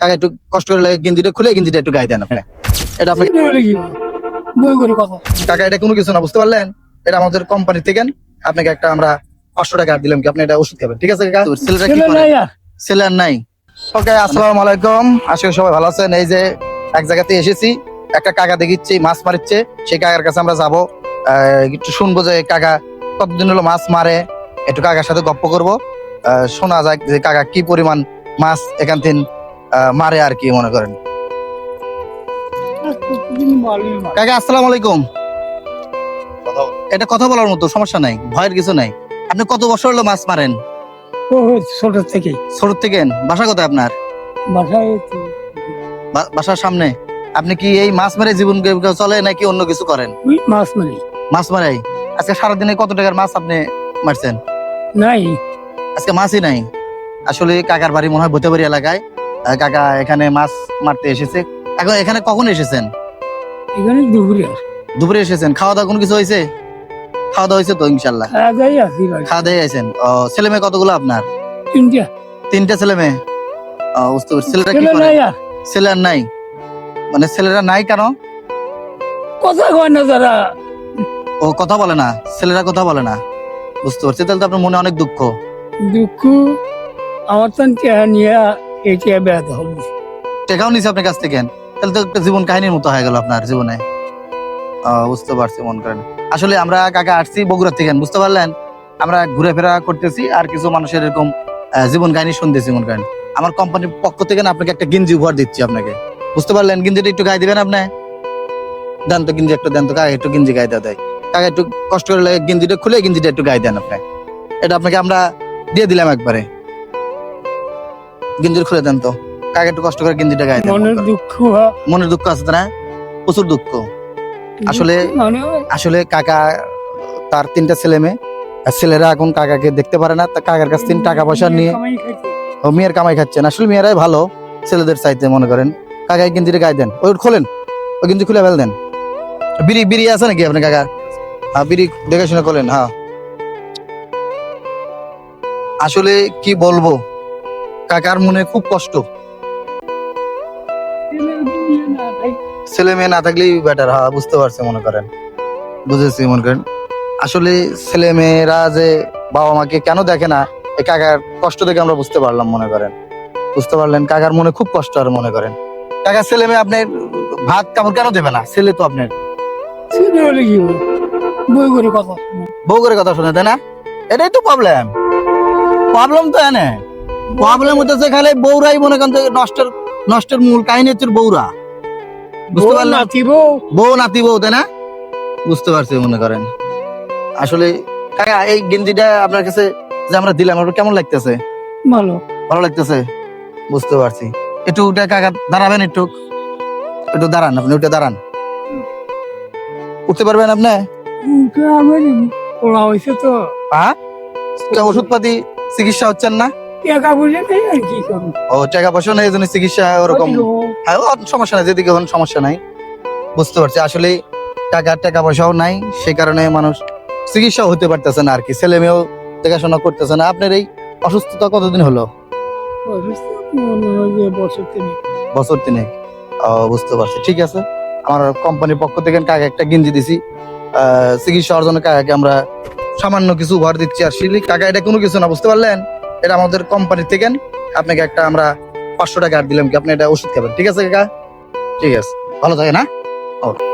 কাকা একটু কষ্ট করে লাগে গেঞ্জিটা খুলে গেঞ্জিটা একটু গায়ে দেন আপনি। এটা আপনি বই করে কথা। কাকা এটা কোনো কিছু না বুঝতে পারলেন? এটা আমাদের কোম্পানি থেকে আপনাকে একটা আমরা পাঁচশো টাকা দিলাম কি আপনি এটা ওষুধ খাবেন ঠিক আছে কাকা? ছেলেটা কি ছেলে করে? নাই ওকে আসসালামু আলাইকুম। আশা করি সবাই ভালো আছেন। এই যে এক জায়গাতে এসেছি একটা কাকা দেখিচ্ছি মাছ মারিচ্ছে। সেই কাকার কাছে আমরা যাব। আহ, একটু শুনব যে কাকা কতদিন হলো মাছ মারে। একটু কাকার সাথে গপ্প করব। আহ, শোনা যায় যে কাকা কি পরিমাণ মাছ এখান থেকে মারে আর কি মনে করেন? কাকা আসসালাম আলাইকুম। এটা কথা বলার মতো সমস্যা নাই ভয়ের কিছু নাই। আপনি কত বছর হলো মাছ মারেন? ছোট থেকে। ছোট থেকে বাসা কোথায় আপনার? বাসার সামনে। আপনি কি এই মাছ মেরে জীবন চলে নাকি অন্য কিছু করেন? মাছ মারি মাছ মারাই। আজকে সারাদিনে কত টাকার মাছ আপনি মারছেন? নাই। আজকে মাছই নাই। আসলে কাকার বাড়ি মনে হয় ভূতেবাড়ি এলাকায়। কাকা এখানে মাছ মারতে এসেছে। এখন এখানে কখন এসেছেন? এখানে দুপুরে। দুপুরে এসেছেন। খাওয়া দাওয়া কোনো কিছু হয়েছে? খাওয়া দাওয়া হয়েছে তো ইনশাল্লাহ বাড়ি খাওয়া দাওয়া আছেন ও ছেলে মেয়ে কতগুলো আপনার? তিনটা। তিনটা ছেলে মেয়ে? ও, বুঝতে পারছি। ছেলেটা কি করে? ছেলে আর নাই? মানে ছেলেরা নাই কেন? কথা কয় না তারা। ও কথা বলে না। ছেলেরা কথা বলে না। বুঝতে পারছি। তাহলে তো আপনার মনে অনেক দুঃখ। দুঃখ আমার তো নিয়ে এটা বেড়াতে হবে টেকাও নিছে আপনার কাছ থেকে তাহলে তো জীবন কাহিনীর মতো হয়ে গেল আপনার জীবনে। বুঝতে পারছি মন করেন আসলে আমরা কাকা আসছি বগুড়া থেকে, বুঝতে পারলেন? আমরা ঘুরে ফেরা করতেছি আর কিছু মানুষের এরকম জীবন কাহিনী শুনতেছি মন করেন আমার কোম্পানির পক্ষ থেকে না আপনাকে একটা গেঞ্জি উপহার দিচ্ছি আপনাকে। বুঝতে পারলেন? গেঞ্জিটা একটু গায়ে দিবেন আপনি? দেন তো গেঞ্জি একটু, দেন তো কাকা একটু গেঞ্জি গায়ে দেওয়া দেয়। কাকা একটু কষ্ট করে গেঞ্জিটা খুলে গেঞ্জিটা একটু গায়ে দেন আপনি। এটা আপনাকে আমরা দিয়ে দিলাম একবারে। গেঞ্জির খুলে দেন তো। কাকে একটু কষ্ট করে গেঞ্জিটা গায়ে মনের দুঃখ। মনের দুঃখ আছে না? প্রচুর দুঃখ। আসলে- মানে আসলে কাকা তার তিনটা ছেলে মেয়ে ছেলেরা এখন কাকাকে দেখতে পারে না। তা কাকার কাছ থেকে টাকা পয়সা নিয়ে ও মেয়ের কামাই খাচ্ছেন আসলে মেয়েরাই ভালো ছেলেদের চাইতে মনে করেন। কাকাই গেঞ্জিটা গায়ে দেন। ওই খোলেন ওই গেঞ্জি খুলে ফেল দেন। বিড়ি বিড়ি আছে নাকি আপনি কাকা হ্যাঁ বিড়ি দেখে শুনে করলেন হ্যাঁ। আসলে কি বলব? কাকার মনে খুব কষ্ট। ছেলে মেয়ে না থাকলেই বেটার হ্যাঁ বুঝতে পারছি মনে করেন। বুঝেছি মনে করেন। আসলে ছেলে মেয়েরা যে বাবা মাকে কেন দেখে না এই কাকার কষ্ট দেখে আমরা বুঝতে পারলাম মনে করেন। বুঝতে পারলেন কাকার মনে খুব কষ্ট আর মনে করেন। কাকার ছেলে মেয়ে আপনার ভাত কাপড় কেন দেবে না? ছেলে তো আপনার। ছেলে হলে কি হবে? করে কথা বউ করে কথা শুনে তাই না? এটাই তো প্রবলেম প্রবলেম তো এনে। প্রবলেম হতেছে খালি বউরাই মনে করেন নষ্টের নষ্টের মূল কাহিনী হচ্ছে বউরা। বুঝতে পারলেন? বউ। নাতি বউ তাই না? বুঝতে পারছি মনে করেন। আসলে কাকা এই গেঞ্জিটা আপনার কাছে যে আমরা দিলাম আপনার কেমন লাগতেছে? ভালো। ভালো লাগতেছে? বুঝতে পারছি। একটু উঠে কাকা দাঁড়াবেন একটু। একটু দাঁড়ান আপনি উঠে দাঁড়ান। উঠতে পারবেন আপনি? পড়া হয়েছে তো। হ্যাঁ ওষুধপাতি চিকিৎসা হচ্ছেন না? টাকা বুঝে নেই আর কি করব? ও টাকা পয়সা নেই চিকিৎসা ওরকম। হ্যাঁ সমস্যা নাই যেদিকে হন সমস্যা নাই। বুঝতে পারছি আসলে টাকা টাকা পয়সাও নাই সে কারণে মানুষ চিকিৎসা হতে পারতেছে না আর কি ছেলে মেয়েও দেখাশোনা করতেছে না। আপনার এই অসুস্থতা কতদিন হলো? বছর তিনি বুঝতে পারছি ঠিক আছে। আমার কোম্পানির পক্ষ থেকে কাকে একটা গেঞ্জি দিছি। চিকিৎসা অর্জনে কাকাকে আমরা সামান্য কিছু উপহার দিচ্ছি আর শিলি। কাকা এটা কোনো কিছু না বুঝতে পারলেন? এটা আমাদের কোম্পানি থেকে আপনাকে একটা আমরা পাঁচশো টাকা দিলাম কি? আপনি এটা ওষুধ খাবেন। ঠিক আছে কাকা? ঠিক আছে। ভালো থাকে না ও।